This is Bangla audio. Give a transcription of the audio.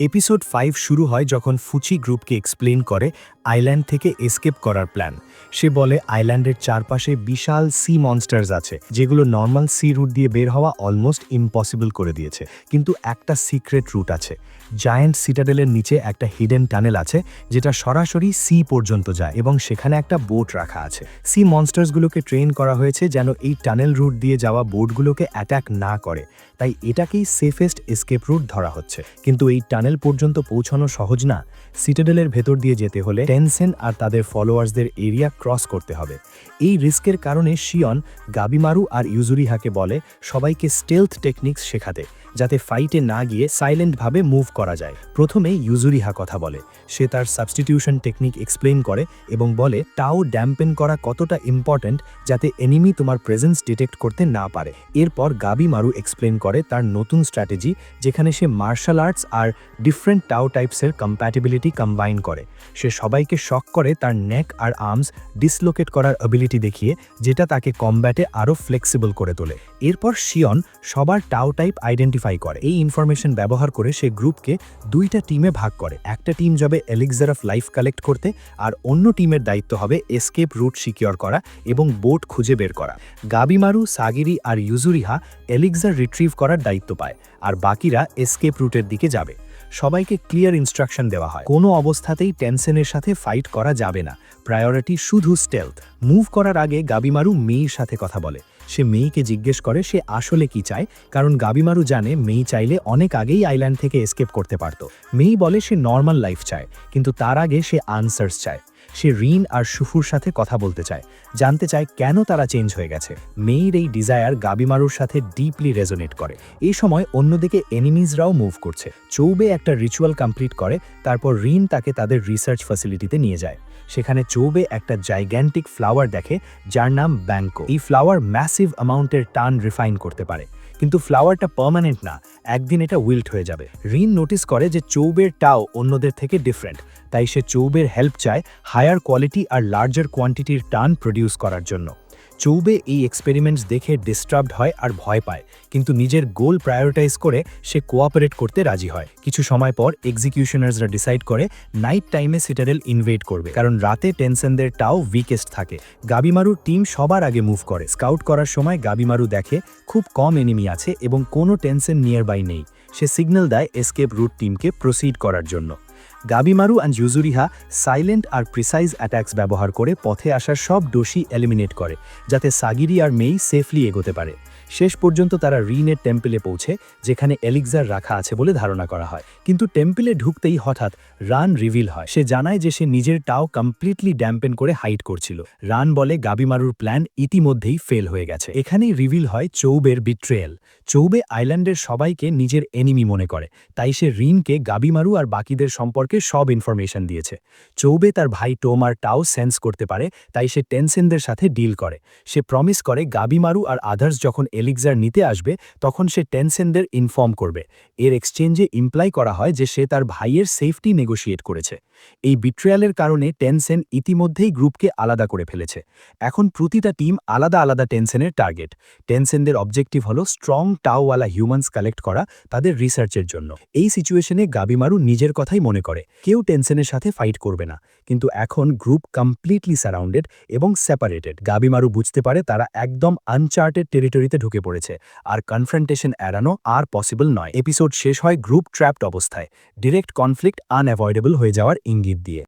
এপিসোড ফাইভ শুরু হয় যখন ফুচি গ্রুপকে এক্সপ্লেন করে আইল্যান্ড থেকে এসকেপ করার প্ল্যান। সে বলে, আইল্যান্ডের চারপাশে বিশাল সি মনস্টার্স আছে, যেগুলো নর্মাল সি রুট দিয়ে বের হওয়া অলমোস্ট ইম্পসিবল করে দিয়েছে। কিন্তু একটা সিক্রেট রুট আছে। জায়ান্ট সিটাডেলের নিচে একটা হিডেন টানেল আছে, যেটা সরাসরি সি পর্যন্ত যায় এবং সেখানে একটা বোট রাখা আছে। সি মনস্টার্সগুলোকে ট্রেন করা হয়েছে যেন এই টানেল রুট দিয়ে যাওয়া বোটগুলোকে অ্যাটাক না করে। তাই এটাকেই সেফেস্ট এসকেপ রুট ধরা হচ্ছে। কিন্তু এই টানেল পর্যন্ত পৌঁছানো সহজ না। সিটাডেলের ভেতর দিয়ে যেতে হলে টেনসেন আর তাদের ফলোয়ার্সদের এরিয়া ক্রস করতে হবে। এই রিস্কের কারণে শিয়ন, গাবিমারু আর ইউজুরিহাকে বলে সবাইকে স্টেলথ টেকনিক্স শেখাতে। যাতে ফাইটে না গিয়ে সাইলেন্টভাবে মুভ করা যায়। প্রথমে ইউজুরিহা কথা বলে। সে তার সাবস্টিটিউশন টেকনিক এক্সপ্লেন করে এবং বলে টাও ড্যাম্পেন করা কতটা ইম্পর্ট্যান্ট যাতে এনিমি তোমার প্রেজেন্স ডিটেক্ট করতে না পারে। এরপর গাবি মারু এক্সপ্লেন করে তার নতুন স্ট্র্যাটেজি যেখানে সে মার্শাল আর্টস আর ডিফারেন্ট টাও টাইপসের কম্প্যাটিবিলিটি কম্বাইন করে। সে সবাইকে শক করে তার নেক আর আর্মস ডিসলোকেট করার অ্যাবিলিটি দেখিয়ে, যেটা তাকে কম্ব্যাটে আরও ফ্লেক্সিবল করে তোলে। এরপর শিয়ন সবার টাও টাইপ আইডেন্টিফাই করে। এই ইনফরমেশন ব্যবহার করে সে গ্রুপকে দুইটা টিমে ভাগ করে। একটা টিম যাবে এলিক্সার অফ লাইফ কালেক্ট করতে আর অন্য টিমের দায়িত্ব হবে এসকেপ রুট সিকিওর করা এবং বোট খুঁজে বের করা। গাবিমারু, সাগিরি আর ইউজুরিহা এলিক্সার রিট্রিভ করার দায়িত্ব পায়। আর বাকিরা এসকেপ রুটের দিকে যাবে। সবাইকে ক্লিয়ার ইনস্ট্রাকশন দেওয়া হয়। কোনো অবস্থাতেই টেনশনের সাথে ফাইট করা যাবে না। প্রায়োরিটি শুধু স্টেলথ মুভ করার আগে গাবিমারু মেয়ের সাথে কথা বলে। সে মেয়েকে জিজ্ঞেস করে সে আসলে কি চায়, কারণ গাবিমারু জানে মেয়ে চাইলে অনেক আগেই আইল্যান্ড থেকে এসকেপ করতে পারত। মেয়ে বলে সে নর্মাল লাইফ চায়, কিন্তু তার আগে সে আনসার্স চায়। সে রিন আর সুফুর সাথে কথা বলতে চায়, জানতে চায় কেন তারা চেঞ্জ হয়ে গেছে। মেয়ের এই ডিজায়ার গাবিমারুর সাথে ডিপলি রেজোনেট করে। এই সময় অন্যদিকে এনিমিজরাও মুভ করছে। চৌবে একটা রিচুয়াল কমপ্লিট করে, তারপর রিন তাকে তাদের রিসার্চ ফ্যাসিলিটিতে নিয়ে যায়। সেখানে চৌবে একটা জাইগ্যান্টিক ফ্লাওয়ার দেখে, যার নাম ব্যাঙ্কো এই ফ্লাওয়ার ম্যাসিভ অ্যামাউন্টের টান রিফাইন করতে পারে। কিন্তু ফ্লাওয়ারটা পার্মানেন্ট না, একদিন এটা উইল্ট হয়ে যাবে। রিন নোটিস করে যে চৌবের টাও অন্যদের থেকে ডিফারেন্ট। তাই সে চৌবের হেল্প চায় হায়ার কোয়ালিটি আর লার্জার কোয়ান্টিটির টান প্রডিউস করার জন্য। চৌবে এই এক্সপেরিমেন্টস দেখে ডিস্টার্বড হয় আর ভয় পায়, কিন্তু নিজের গোল প্রায়োরিটাইজ করে সে কোঅপারেট করতে রাজি হয়। কিছু সময় পর এক্সিকিউশনার্সরা ডিসাইড করে নাইট টাইমে সিটারেল ইনভেট করবে, কারণ রাতে টেনসেনদের টাও উইকেস্ট থাকে। গাবিমারু টিম সবার আগে মুভ করে। স্কাউট করার সময় গাবিমারু দেখে খুব কম এনিমি আছে এবং কোনো টেনসেন নিয়ার বাই নেই। সে সিগন্যাল দেয় এসকেপ রুট টিমকে প্রসিড করার জন্য। গাবিমারু অ্যান্ড জুজুরিহা সাইলেন্ট আর প্রিসাইজ অ্যাট্যাক্স ব্যবহার করে পথে আসার সব দোষী এলিমিনেট করে, যাতে সাগিরি আর মেই সেফলি এগোতে পারে। শেষ পর্যন্ত তারা রিনের টেম্পেলে পৌঁছে, যেখানে এলিক্সার রাখা আছে বলে ধারণা করা হয়। কিন্তু টেম্পেলে ঢুকতেই হঠাৎ রান রিভিল হয়। সে জানায় যে সে নিজের টাও কমপ্লিটলি ড্যাম্পেন করে হাইট করছিল। রান বলে গাবিমারুর প্ল্যান ইতিমধ্যেই ফেল হয়ে গেছে। এখানেই রিভিল হয় চৌবের বিট্রেয়েল চৌবে আইল্যান্ডের সবাইকে নিজের এনিমি মনে করে। তাই সে রিনকে গাবিমারু আর বাকিদের সম্পর্কে সব ইনফরমেশন দিয়েছে। চৌবে তার ভাই টোমার টাও সেন্স করতে পারে, তাই সে টেনসেনদের সাথে ডিল করে। সে প্রমিস করে গাবিমারু আর আদার্স যখন এলিক্সার নিতে আসবে, তখন সে টেনসেনদের ইনফর্ম করবে। এর এক্সচেঞ্জে ইমপ্লাই করা হয় যে সে তার ভাইয়ের সেফটি নেগোশিয়েট করেছে। এই বিট্রিয়ালের কারণে টেনসেন ইতিমধ্যেই গ্রুপকে আলাদা করে ফেলেছে। এখন প্রতিটা টিম আলাদা আলাদা টেনসেনের টার্গেট। টেনসেনদের অবজেক্টিভ হলো স্ট্রং টাওওয়ালা হিউম্যান্স কালেক্ট করা তাদের রিসার্চের জন্য। এই সিচুয়েশনে গাবিমারু নিজের কথাই মনে করে, কেউ টেনসেনের সাথে ফাইট করবে না। কিন্তু এখন গ্রুপ কমপ্লিটলি সারাউন্ডেড এবং সেপারেটেড। গাবিমারু বুঝতে পারে তারা একদম আনচার্টেড টেরিটরিতে ঢুকে পড়েছে। আর কনফ্রন্টেশন এড়ানো আর পসিবল নয়। এপিসোড শেষ হয় গ্রুপ ট্র্যাপড অবস্থায়। ডিরেক্ট কনফ্লিক্ট আনঅ্যাভয়েডেবল হয়ে যাওয়ার ইঙ্গিত দিয়ে।